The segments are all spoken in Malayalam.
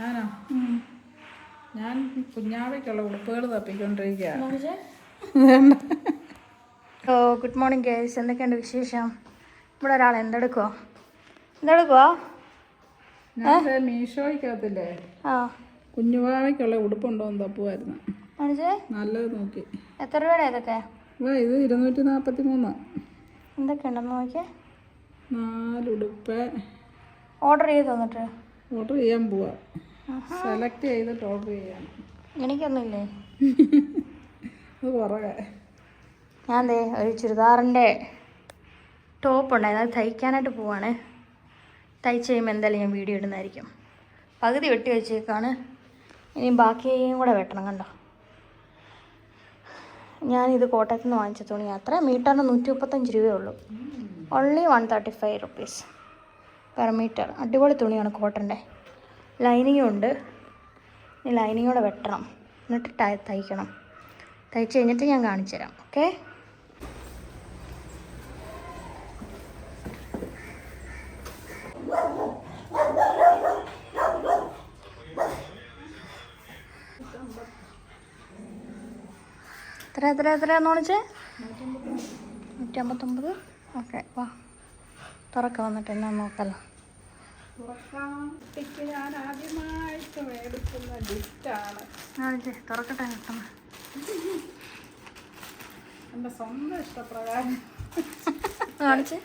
ഞാനോ? ഞാൻ കുഞ്ഞാവയ്ക്കുള്ള ഉടുപ്പുകൾ തപ്പിക്കൊണ്ടിരിക്കുക ഓ ഗുഡ് മോർണിംഗ് ഗേൾസ് എന്തൊക്കെയുണ്ട് വിശേഷം? ഇവിടെ ഒരാൾ എന്തെടുക്കോ എന്തെടുക്കോ ഞാൻ മീഷോയ്ക്കകത്തില്ലേ? ആ. കുഞ്ഞുവാവയ്ക്കുള്ള ഉടുപ്പുണ്ടോ എന്ന് തപ്പുമായിരുന്നു നല്ലത് നോക്കി. എത്ര രൂപയുടെ ഇതൊക്കെ? വാ ഇത് ഇരുന്നൂറ്റി നാൽപ്പത്തി മൂന്ന് എന്തൊക്കെയുണ്ടെന്ന് നോക്കിയേ? നാലുടുപ്പ്. ഓർഡർ ചെയ്ത് തന്നിട്ട്. ഓർഡർ ചെയ്യാൻ പോവാ. സെലക്ട് ചെയ്തിട്ട് ഓർഡർ ചെയ്യാം. എനിക്കൊന്നുമില്ലേ അത് കുറവേ ഞാൻ ദേ ഒരു ചുരിദാറിന്റെ ടോപ്പ് ഉണ്ടായിരുന്നു അത് തയ്ക്കാനായിട്ട് പോവാണ്. തയ്ച്ച് കഴിയുമ്പോൾ എന്തായാലും ഞാൻ വീഡിയോ ഇടുന്നതായിരിക്കും. പകുതി വെട്ടി വെച്ചേക്കാണ്. ഇനി ബാക്കിയും കൂടെ വെട്ടണം കണ്ടോ? ഞാനിത് കോട്ടയത്ത് നിന്ന് വാങ്ങിച്ച തുണി. അത്ര മീറ്ററിന് നൂറ്റി മുപ്പത്തഞ്ച് രൂപയേ ഉള്ളൂ only one thirty five rupees per metre അടിപൊളി തുണിയാണ് കോട്ടന്റെ. ലൈനിങ്ങും ഉണ്ട്. ഇനി ലൈനിങ് കൂടെ വെട്ടണം. എന്നിട്ട് തയ്ക്കണം. തയ്ച്ച് കഴിഞ്ഞിട്ട് ഞാൻ കാണിച്ചു തരാം. ഓക്കെ എത്ര എത്ര എത്രയാന്ന് വിളിച്ചേ നൂറ്റമ്പത്തൊമ്പത്. ഓക്കെ വാ. തുറക്ക വന്നിട്ട് എന്നാ നോക്കല്ലോ തുറക്കാൻ കുട്ടിക്ക് ഞാൻ ആദ്യമായിട്ട് മേടിക്കുന്ന ഗിഫ്റ്റാണ് തുറക്കട്ടെ കിട്ടുന്ന എന്റെ സ്വന്തം ഇഷ്ടപ്രകാരം കാണിച്ചേ.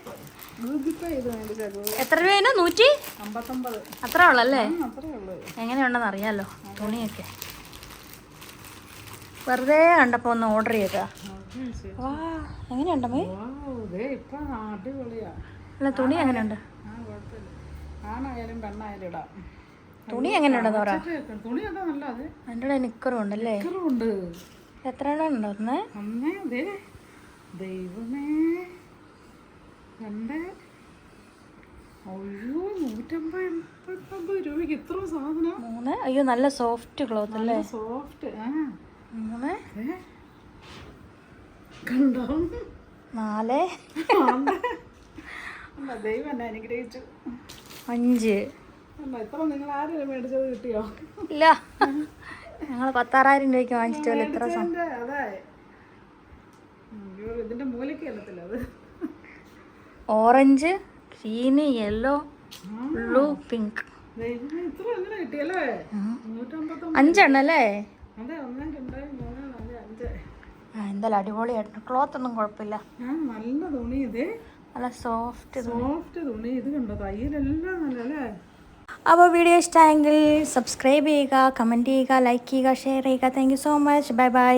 ഗൂഗിൾ പേ ചെയ്ത് മേടിച്ചത് എത്ര രൂപയാണ് നൂറ്റി? അമ്പത്തൊമ്പത്. അത്ര ഉള്ളല്ലേ? അത്രേ ഉള്ളൂ. എങ്ങനെയുണ്ടെന്ന് അറിയാലോ തുണിയൊക്കെ. വെറുതെ കണ്ടപ്പോ ഒന്ന് ഓർഡർ ചെയ്താ വാ എങ്ങനെയുണ്ടമ്മേ അല്ല തുണി എങ്ങനെയുണ്ട്? ആണായാലും പെണ്ണായാലും ഇടാം. തുണി എങ്ങനെയുണ്ടെന്ന് പറ? ഇതൊക്കെ തുണിയൊക്കെ നല്ലത്. എന്റെ കൂടെ നിക്കറും ഉണ്ടല്ലേ? ഉണ്ട് എത്ര എണ്ണം ഉണ്ടോ ഒന്ന് അമ്മേ ദേ. ദൈവമേ. എന്റെ അയ്യോ നൂറ്റമ്പത് എൺപത്തൊമ്പത് രൂപയ്ക്ക് ഇത്ര സാധനം. മൂന്ന്? അയ്യോ നല്ല സോഫ്റ്റ് ക്ലോത്ത് അല്ലേ? സോഫ്റ്റ് ആ. മൂന്ന്? കണ്ടോ? നാല്? ദൈവം എന്നെ അനുഗ്രഹിച്ചു. അഞ്ച്. ഇല്ല. ഞങ്ങൾ പത്താറായിരം രൂപയ്ക്ക് വാങ്ങിച്ചിട്ട് ഇത്ര orange green yellow blue pink. അഞ്ചെണ്ണല്ലേ? എന്തായാലും അടിപൊളിയായിട്ട് ക്ലോത്ത് ഒന്നും കുഴപ്പമില്ല. നല്ല തുണി ഇത്. നല്ല സോഫ്റ്റ് സോഫ്റ്റ് തുണി. ഇത് കണ്ടോ? തയ്യലെല്ലാം നല്ല അല്ലേ അപ്പോൾ വീഡിയോ ഇഷ്ടമായെങ്കിൽ സബ്സ്ക്രൈബ് ചെയ്യുക കമന്റ് ചെയ്യുക ലൈക്ക് ചെയ്യുക ഷെയർ ചെയ്യുക. Thank you so much bye bye